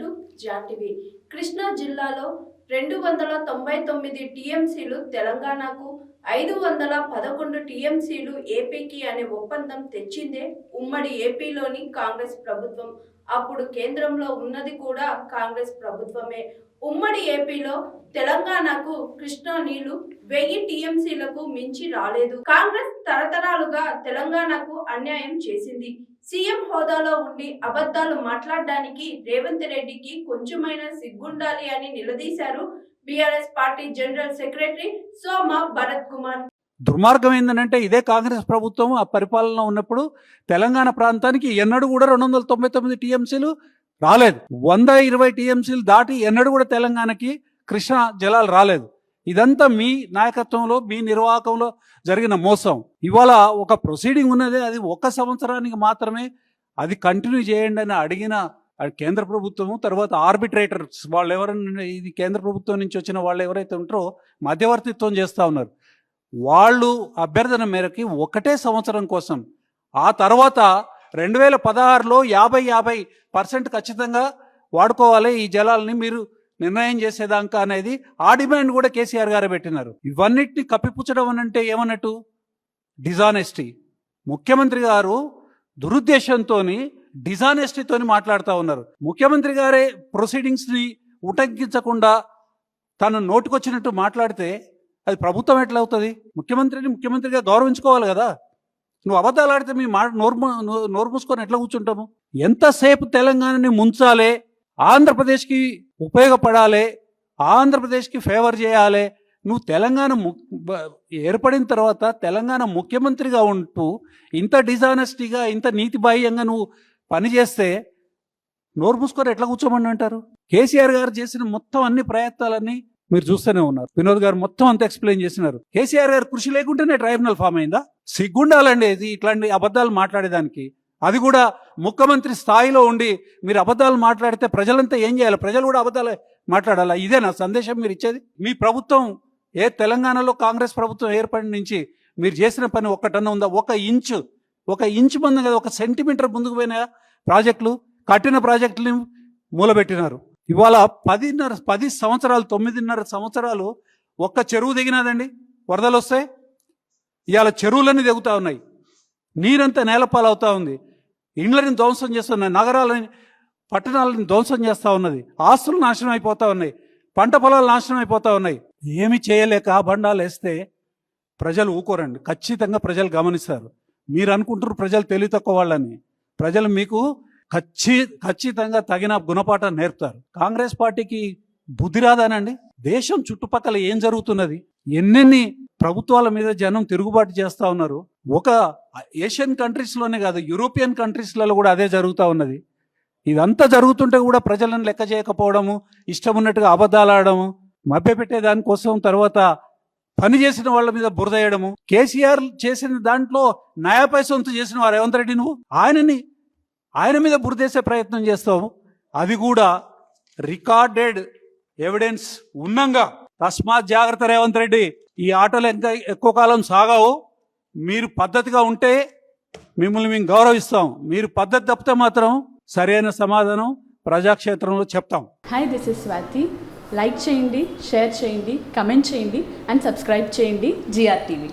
To జాటివి Krishna జిల్లాలో రెండు వందల తొంభై తొమ్మిది టీఎంసీలు తెలంగాణకు ఐదు వందల పదకొండు టీఎంసీలు ఏపీకి అనే ఒప్పందం తెచ్చిందే ఉమ్మడి ఏపీలోని కాంగ్రెస్ ప్రభుత్వం. అప్పుడు కేంద్రంలో ఉన్నది కూడా కాంగ్రెస్ ప్రభుత్వమే. ఉమ్మడి ఏపీలో తెలంగాణకు కృష్ణా నీళ్ళు వెయ్యి టీఎంసీలకు మించి రాలేదు. కాంగ్రెస్ తరతరాలుగా తెలంగాణకు అన్యాయం చేసింది. సీఎం హోదాలో ఉండి అబద్ధాలు మాట్లాడడానికి రేవంత్ రెడ్డికి కొంచెమైనా సిగ్గుండాలి అని నిలదీశారు BRS party general secretary Soma Bharat Kumar. దుర్మార్గం ఏంటంటే ఇదే కాంగ్రెస్ ప్రభుత్వం ఆ పరిపాలన ఉన్నప్పుడు తెలంగాణ ప్రాంతానికి ఎన్నడూ కూడా రెండు వందల తొంభై తొమ్మిది టీఎంసీలు రాలేదు. వంద ఇరవై టీఎంసీలు దాటి ఎన్నడూ కూడా తెలంగాణకి కృష్ణా జలాలు రాలేదు. ఇదంతా మీ నాయకత్వంలో మీ నిర్వాహకంలో జరిగిన మోసం. ఇవాళ ఒక ప్రొసీడింగ్ ఉన్నది అది ఒక సంవత్సరానికి మాత్రమే అది కంటిన్యూ చేయండి అని అడిగిన కేంద్ర ప్రభుత్వము తర్వాత ఆర్బిట్రేటర్స్ వాళ్ళు ఎవరైనా ఇది కేంద్ర ప్రభుత్వం నుంచి వచ్చిన వాళ్ళు ఎవరైతే ఉంటారో మధ్యవర్తిత్వం చేస్తూ ఉన్నారు. వాళ్ళు అభ్యర్థన మేరకి ఒకటే సంవత్సరం కోసం ఆ తర్వాత రెండు వేల పదహారులో యాభై యాభై పర్సెంట్ ఖచ్చితంగా వాడుకోవాలి ఈ జలాలని మీరు నిర్ణయం చేసేదాకా అనేది ఆ డిమాండ్ కూడా కేసీఆర్ గారే పెట్టినారు. ఇవన్నిటిని కప్పిపుచ్చడం అని అంటే ఏమన్నట్టు? డిజానెస్టీ. ముఖ్యమంత్రి గారు దురుద్దేశంతో డిజానెస్టీతో మాట్లాడుతూ ఉన్నారు. ముఖ్యమంత్రి గారే ప్రొసీడింగ్స్ని ఉటంకించకుండా తన నోటికొచ్చినట్టు మాట్లాడితే అది ప్రభుత్వం ఎట్లా అవుతుంది ముఖ్యమంత్రిని ముఖ్యమంత్రిగా గౌరవించుకోవాలి కదా? నువ్వు అబద్ధాలు ఆడితే మీ మాట నోరు నో- నోరు మూసుకొని ఎట్లా కూర్చుంటాము? ఎంతసేపు తెలంగాణని ముంచాలే ఆంధ్రప్రదేశ్కి ఉపయోగపడాలి ఆంధ్రప్రదేశ్కి ఫేవర్ చేయాలి నువ్వు తెలంగాణ ము- ఏర్పడిన తర్వాత తెలంగాణ ముఖ్యమంత్రిగా ఉంటూ ఇంత డిజానెస్టీగా ఇంత నీతిబాహ్యంగా నువ్వు పనిచేస్తే నోరు మూసుకొని ఎట్లా కూర్చోమని అంటారు? కేసీఆర్ గారు చేసిన మొత్తం అన్ని ప్రయత్నాలన్నీ మీరు చూస్తూనే ఉన్నారు. వినోద్ గారు మొత్తం అంతా ఎక్స్ప్లెయిన్ చేసినారు. కేసీఆర్ గారు కృషి లేకుంటేనే ట్రైబ్యునల్ ఫామ్ అయిందా? సిగ్గుండాలండి ఇది. ఇట్లాంటి అబద్ధాలు మాట్లాడేదానికి. అది కూడా ముఖ్యమంత్రి స్థాయిలో ఉండి మీరు అబద్ధాలు మాట్లాడితే ప్రజలంతా ఏం చేయాలి? ప్రజలు కూడా అబద్ధాలు మాట్లాడాలా? ఇదే నా సందేశం మీరు ఇచ్చేది? మీ ప్రభుత్వం ఏ తెలంగాణలో కాంగ్రెస్ ప్రభుత్వం ఏర్పడిన నుంచి మీరు చేసిన పని ఒక్కటన్నా ఉందా? ఒక ఇంచు ఒక ఇంచు ముందు కదా ఒక సెంటీమీటర్ ముందుకు పోయిన ప్రాజెక్టులు? కట్టిన ప్రాజెక్టులు మూలబెట్టినారు. ఇవాళ పదిన్నర పది సంవత్సరాలు తొమ్మిదిన్నర సంవత్సరాలు ఒక్క చెరువు దిగినదండి వరదలు వస్తాయి. ఇవాళ చెరువులన్నీ దిగుతా ఉన్నాయి. నీరంతా నేలపాలవుతూ ఉంది. ఇండ్లని ధ్వంసం చేస్తున్నాయి నగరాలని పట్టణాలను ధ్వంసం చేస్తూ ఉన్నది. ఆస్తులు నాశనం అయిపోతూ ఉన్నాయి. పంట పొలాలు నాశనం అయిపోతూ ఉన్నాయి. ఏమి చేయలేక బండాలు వేస్తే ప్రజలు ఊకోరండి. ఖచ్చితంగా ప్రజలు గమనిస్తారు. మీరు అనుకుంటారు ప్రజలు తెలివి తక్కువ వాళ్ళని. ప్రజలు మీకు ఖచ్చి ఖచ్చితంగా తగిన గుణపాఠం నేర్పుతారు. కాంగ్రెస్ పార్టీకి బుద్ధి రాదానండి. దేశం చుట్టుపక్కల ఏం జరుగుతున్నది? ఎన్నెన్ని ప్రభుత్వాల మీద జనం తిరుగుబాటు చేస్తా ఉన్నారు? ఒక ఏషియన్ కంట్రీస్లోనే కాదు యూరోపియన్ కంట్రీస్లలో కూడా అదే జరుగుతూ ఉన్నది. ఇదంతా జరుగుతుంటే కూడా ప్రజలను లెక్క చేయకపోవడము ఇష్టం ఉన్నట్టుగా అబద్ధాలు ఆడము మభ్యపెట్టే దానికోసం తర్వాత పని చేసిన వాళ్ళ మీద బురదేయడము కేసీఆర్ చేసిన దాంట్లో నయా సొంత చేసిన వారు రేవంత్ రెడ్డి నువ్వు? ఆయనని ఆయన మీద బురదేసే ప్రయత్నం చేస్తాం అది కూడా రికార్డెడ్ ఎవిడెన్స్ ఉన్నంగా. తస్మాత్ జాగ్రత్త రేవంత్ రెడ్డి ఈ ఆటలు ఇంకా ఎక్కువ కాలం సాగావు? మీరు పద్ధతిగా ఉంటే మిమ్మల్ని మేము గౌరవిస్తాం. మీరు పద్ధతి తప్పితే మాత్రం సరైన సమాధానం ప్రజాక్షేత్రంలో చెప్తాం. Hi this is Swathi like చేయండి షేర్ చేయండి కమెంట్ చేయండి అండ్ సబ్స్క్రైబ్ చేయండి జిఆర్ టీవీ